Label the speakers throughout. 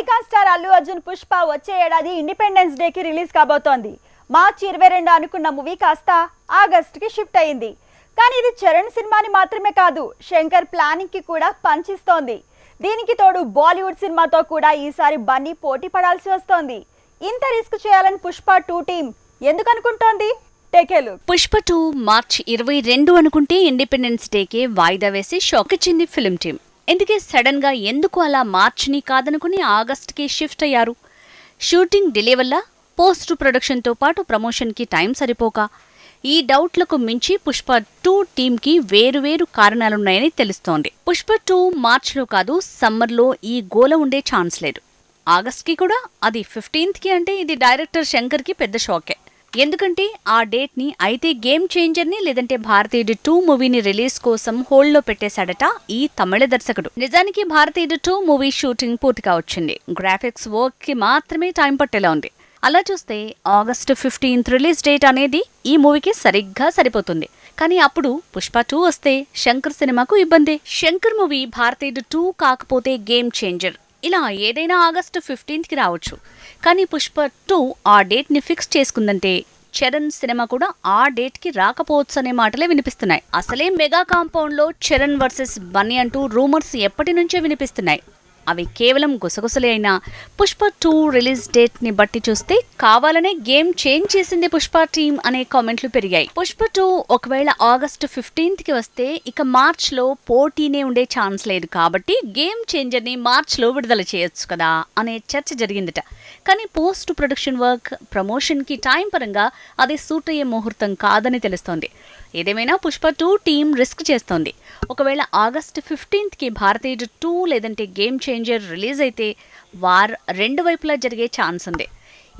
Speaker 1: Icon star Allu Arjun Pushpa వచ్చే ఏడాది independence డేకి రిలీజ్ కాబోతోంది. మార్చి ఇరవై రెండు అనుకున్న మూవీ కాస్త ఆగస్ట్కి షిఫ్ట్ అయింది కానీ ఇది చరణ్ సినిమాని మాత్రమే కాదు శంకర్ ప్లానింగ్కి కూడా పంచిస్తోంది. దీనికి తోడు బాలీవుడ్ సినిమాతో కూడా ఈసారి బన్నీ పోటీ పడాల్సి వస్తోంది. ఇంత రిస్క్ చేయాలని పుష్ప టూ టీం ఎందుకు అనుకుంటోంది?
Speaker 2: పుష్ప టూ మార్చ్ ఇరవై రెండు అనుకుంటే ఇండిపెండెన్స్ డేకే వాయిదా వేసి షాక్ ఇచ్చింది ఫిల్మ్ టీం ఎందుకే సడన్గా ఎందుకు అలా మార్చిని కాదనుకుని ఆగస్ట్కి షిఫ్ట్ అయ్యారు? షూటింగ్ డిలే వల్ల పోస్ట్ ప్రొడక్షన్తో పాటు ప్రమోషన్కి టైం సరిపోక ఈ డౌట్లకు మించి పుష్ప టూ టీంకి వేరువేరు కారణాలున్నాయని తెలుస్తోంది. పుష్ప టూ మార్చ్లో కాదు సమ్మర్లో ఈ గోల ఉండే ఛాన్స్ లేదు. ఆగస్ట్కి కూడా అది ఫిఫ్టీన్త్కి అంటే ఇది డైరెక్టర్ శంకర్కి పెద్ద షాకే. ఎందుకంటే ఆ డేట్ని అయితే గేమ్ చేంజర్ని లేదంటే భారతీయుడు టూ మూవీని రిలీజ్ కోసం హోల్డ్లో పెట్టేశాడట ఈ తమిళ దర్శకుడు. నిజానికి భారతీయుడు టూ మూవీ షూటింగ్ పూర్తిగా వచ్చింది. గ్రాఫిక్స్ వర్క్కి మాత్రమే టైం పట్టేలా ఉంది. అలా చూస్తే ఆగస్టు ఫిఫ్టీన్త్ రిలీజ్ డేట్ అనేది ఈ మూవీకి సరిగ్గా సరిపోతుంది. కానీ అప్పుడు పుష్ప టూ వస్తే శంకర్ సినిమాకు ఇబ్బంది. శంకర్ మూవీ భారతీయుడు టూ కాకపోతే గేమ్ చేంజర్. ఇలా ఏదైనా ఆగస్టు ఫిఫ్టీన్త్కి రావచ్చు. కానీ పుష్ప టూ ఆ డేట్ని ఫిక్స్ చేసుకుందంటే చరణ్ సినిమా కూడా ఆ డేట్కి రాకపోవచ్చు అనే మాటలే వినిపిస్తున్నాయి. అసలే మెగా కాంపౌండ్లో చరణ్ వర్సెస్ బన్నీ అంటూ రూమర్స్ ఎప్పటి నుంచే వినిపిస్తున్నాయి. అవి కేవలం గుసగుసలే అయినా. పుష్ప టూ రిలీజ్ డేట్ని బట్టి చూస్తే కావాలనే గేమ్ చేంజ్ చేసింది పుష్ప టీమ్ అనే కామెంట్లు పెరిగాయి. పుష్ప టూ ఒకవేళ ఆగస్టు ఫిఫ్టీన్త్కి వస్తే ఇక మార్చ్లో పోటీనే ఉండే ఛాన్స్ లేదు కాబట్టి గేమ్ చేంజర్ని మార్చ్లో విడుదల చేయొచ్చు కదా అనే చర్చ జరిగిందట. కానీ పోస్ట్ ప్రొడక్షన్ వర్క్ ప్రమోషన్కి టైం పరంగా అది సూట్ అయ్యే ముహూర్తం కాదని తెలుస్తోంది. ఏదేమైనా పుష్ప టూ టీం రిస్క్ చేస్తోంది. ఒకవేళ ఆగస్ట్ ఫిఫ్టీన్త్కి భారతీయుడు టూ లేదంటే గేమ్ చేంజర్ రిలీజ్ అయితే వార్ రెండు వైపులా జరిగే ఛాన్స్ ఉంది.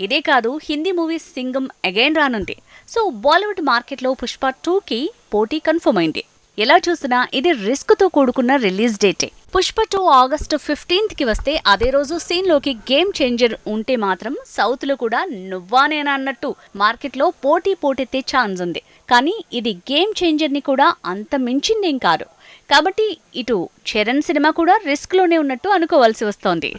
Speaker 2: ఇదే కాదు హిందీ మూవీ సింగం అగైన్ రానుంది. సో బాలీవుడ్ మార్కెట్లో పుష్ప టూకి పోటీ కన్ఫర్మ్ అయింది. ఎలా చూసినా ఇది రిస్క్తో కూడుకున్న రిలీజ్ డేటే. పుష్ప టూ ఆగస్టు ఫిఫ్టీన్త్కి వస్తే అదే రోజు సీన్లోకి గేమ్ చేంజర్ ఉంటే మాత్రం సౌత్లో కూడా నువ్వానేనా అన్నట్టు మార్కెట్లో పోటీ పోటెత్తే ఛాన్స్ ఉంది. కానీ ఇది గేమ్ చేంజర్ని కూడా అంత మించిందేం కాదు. కాబట్టి ఇటు చరణ్ సినిమా కూడా రిస్క్లోనే ఉన్నట్టు అనుకోవాల్సి వస్తోంది.